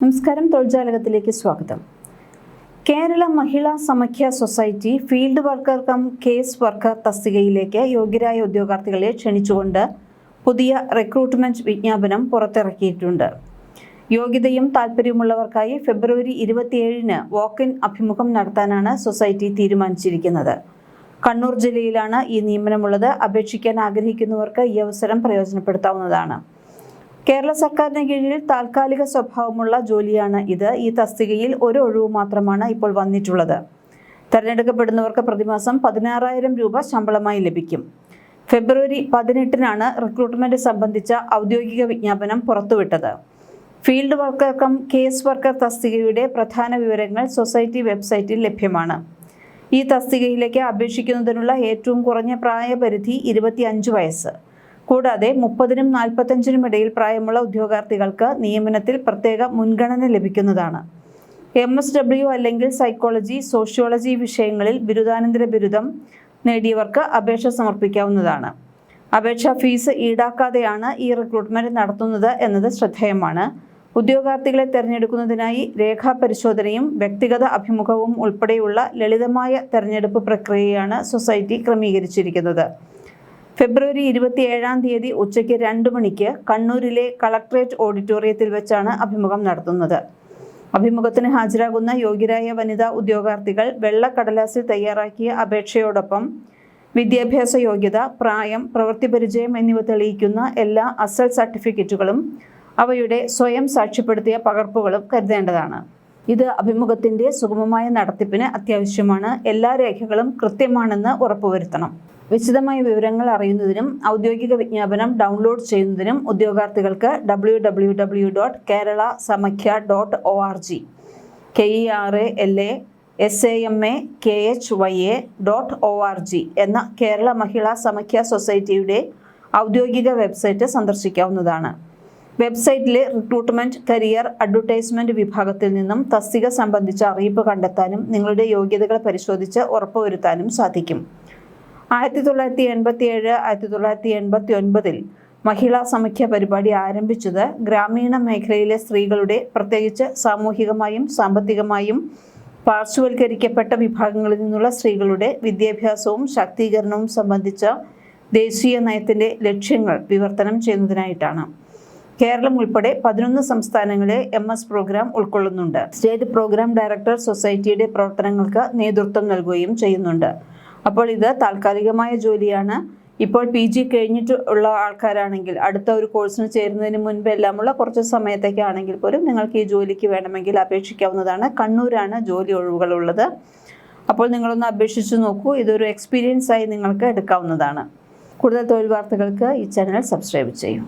നമസ്കാരം തൊഴിൽജാലകത്തിലേക്ക് സ്വാഗതം. Kerala Mahila Samakhya society field worker cum case worker തസ്തികയിലേക്ക് യോഗ്യരായ ഉദ്യോഗാർത്ഥികളെ ക്ഷണിച്ചുകൊണ്ട് പുതിയ റിക്രൂട്ട്മെന്റ് വിജ്ഞാപനം പുറത്തിറക്കിയിട്ടുണ്ട്. യോഗ്യതയും താല്പര്യമുള്ളവർക്കായി ഫെബ്രുവരി ഇരുപത്തിയേഴിന് വാക്ക് ഇൻ അഭിമുഖം നടത്താനാണ് സൊസൈറ്റി തീരുമാനിച്ചിരിക്കുന്നത്. കണ്ണൂർ ജില്ലയിലാണ് ഈ നിയമനമുള്ളത്. അപേക്ഷിക്കാൻ ആഗ്രഹിക്കുന്നവർക്ക് ഈ അവസരം പ്രയോജനപ്പെടുത്താവുന്നതാണ്. കേരള സർക്കാരിന് കീഴിൽ താൽക്കാലിക സ്വഭാവമുള്ള ജോലിയാണ് ഇത്. ഈ തസ്തികയിൽ ഒരു ഒഴിവ് മാത്രമാണ് ഇപ്പോൾ വന്നിട്ടുള്ളത്. തെരഞ്ഞെടുക്കപ്പെടുന്നവർക്ക് പ്രതിമാസം പതിനാറായിരം രൂപ ശമ്പളമായി ലഭിക്കും. ഫെബ്രുവരി പതിനെട്ടിനാണ് റിക്രൂട്ട്മെന്റ് സംബന്ധിച്ച ഔദ്യോഗിക വിജ്ഞാപനം പുറത്തുവിട്ടത്. ഫീൽഡ് വർക്കർ കേസ് വർക്കർ തസ്തികയുടെ പ്രധാന വിവരങ്ങൾ സൊസൈറ്റി വെബ്സൈറ്റിൽ ലഭ്യമാണ്. ഈ തസ്തികയിലേക്ക് അപേക്ഷിക്കുന്നതിനുള്ള ഏറ്റവും കുറഞ്ഞ പ്രായപരിധി ഇരുപത്തിയഞ്ച് വയസ്സ്. കൂടാതെ മുപ്പതിനും നാൽപ്പത്തഞ്ചിനും ഇടയിൽ പ്രായമുള്ള ഉദ്യോഗാർത്ഥികൾക്ക് നിയമനത്തിൽ പ്രത്യേക മുൻഗണന ലഭിക്കുന്നതാണ്. എം എസ് ഡബ്ല്യു അല്ലെങ്കിൽ സൈക്കോളജി സോഷ്യോളജി വിഷയങ്ങളിൽ ബിരുദാനന്തര ബിരുദം നേടിയവർക്ക് അപേക്ഷ സമർപ്പിക്കാവുന്നതാണ്. അപേക്ഷാ ഫീസ് ഈടാക്കാതെയാണ് ഈ റിക്രൂട്ട്മെന്റ് നടത്തുന്നത് എന്നത് ശ്രദ്ധേയമാണ്. ഉദ്യോഗാർത്ഥികളെ തിരഞ്ഞെടുക്കുന്നതിനായി രേഖാപരിശോധനയും വ്യക്തിഗത അഭിമുഖവും ഉൾപ്പെടെയുള്ള ലളിതമായ തെരഞ്ഞെടുപ്പ് പ്രക്രിയയാണ് സൊസൈറ്റി ക്രമീകരിച്ചിരിക്കുന്നത്. ഫെബ്രുവരി ഇരുപത്തിയേഴാം തീയതി ഉച്ചയ്ക്ക് രണ്ട് മണിക്ക് കണ്ണൂരിലെ കളക്ട്രേറ്റ് ഓഡിറ്റോറിയത്തിൽ വെച്ചാണ് അഭിമുഖം നടത്തുന്നത്. അഭിമുഖത്തിന് ഹാജരാകുന്ന യോഗ്യരായ വനിതാ ഉദ്യോഗാർത്ഥികൾ വെള്ളക്കടലാസിൽ തയ്യാറാക്കിയ അപേക്ഷയോടൊപ്പം വിദ്യാഭ്യാസ യോഗ്യത പ്രായം പ്രവൃത്തി പരിചയം എന്നിവ തെളിയിക്കുന്ന എല്ലാ അസൽ സർട്ടിഫിക്കറ്റുകളും അവയുടെ സ്വയം സാക്ഷ്യപ്പെടുത്തിയ പകർപ്പുകളും കരുതേണ്ടതാണ്. ഇത് അഭിമുഖത്തിന്റെ സുഗമമായ നടത്തിപ്പിന് അത്യാവശ്യമാണ്. എല്ലാ രേഖകളും കൃത്യമാണെന്ന് ഉറപ്പുവരുത്തണം. വിശദമായ വിവരങ്ങൾ അറിയുന്നതിനും ഔദ്യോഗിക വിജ്ഞാപനം ഡൗൺലോഡ് ചെയ്യുന്നതിനും ഉദ്യോഗാർത്ഥികൾക്ക് W W W dot Kerala Samakhya dot O R G K E R A L A S A M A K H Y A dot O R G എന്ന കേരള മഹിളാ സമഖ്യ സൊസൈറ്റിയുടെ ഔദ്യോഗിക വെബ്സൈറ്റ് സന്ദർശിക്കാവുന്നതാണ്. വെബ്സൈറ്റിലെ റിക്രൂട്ട്മെന്റ് കരിയർ അഡ്വർടൈസ്മെന്റ് വിഭാഗത്തിൽ നിന്നും തസ്തിക സംബന്ധിച്ച അറിയിപ്പ് കണ്ടെത്താനും നിങ്ങളുടെ യോഗ്യതകൾ പരിശോധിച്ച് ഉറപ്പുവരുത്താനും സാധിക്കും. ആയിരത്തി തൊള്ളായിരത്തി എൺപത്തി ഏഴ് ആയിരത്തി തൊള്ളായിരത്തി എൺപത്തി ഒൻപതിൽ മഹിളാ സമഖ്യ പരിപാടി ആരംഭിച്ചത് ഗ്രാമീണ മേഖലയിലെ സ്ത്രീകളുടെ പ്രത്യേകിച്ച് സാമൂഹികമായും സാമ്പത്തികമായും പാർശ്വവൽക്കരിക്കപ്പെട്ട വിഭാഗങ്ങളിൽ നിന്നുള്ള സ്ത്രീകളുടെ വിദ്യാഭ്യാസവും ശാക്തീകരണവും സംബന്ധിച്ച ദേശീയ നയത്തിന്റെ ലക്ഷ്യങ്ങൾ വിവർത്തനം ചെയ്യുന്നതിനായിട്ടാണ്. കേരളം ഉൾപ്പെടെ പതിനൊന്ന് സംസ്ഥാനങ്ങളെ എം എസ് പ്രോഗ്രാം ഉൾക്കൊള്ളുന്നുണ്ട്. സ്റ്റേറ്റ് പ്രോഗ്രാം ഡയറക്ടർ സൊസൈറ്റിയുടെ പ്രവർത്തനങ്ങൾക്ക് നേതൃത്വം നൽകുകയും ചെയ്യുന്നുണ്ട്. അപ്പോൾ ഇത് താൽക്കാലികമായ ജോലിയാണ്. ഇപ്പോൾ പി ജി കഴിഞ്ഞിട്ട് ഉള്ള ആൾക്കാരാണെങ്കിൽ അടുത്ത ഒരു കോഴ്സിന് ചേരുന്നതിന് മുൻപ് എല്ലാമുള്ള കുറച്ച് സമയത്തേക്കാണെങ്കിൽ പോലും നിങ്ങൾക്ക് ഈ ജോലിക്ക് വേണമെങ്കിൽ അപേക്ഷിക്കാവുന്നതാണ്. കണ്ണൂരാണ് ജോലി ഒഴിവുകളുള്ളത്. അപ്പോൾ നിങ്ങളൊന്ന് അപേക്ഷിച്ച് നോക്കൂ. ഇതൊരു എക്സ്പീരിയൻസ് ആയി നിങ്ങൾക്ക് എടുക്കാവുന്നതാണ്. കൂടുതൽ തൊഴിൽ വാർത്തകൾക്ക് ഈ ചാനൽ സബ്സ്ക്രൈബ് ചെയ്യൂ.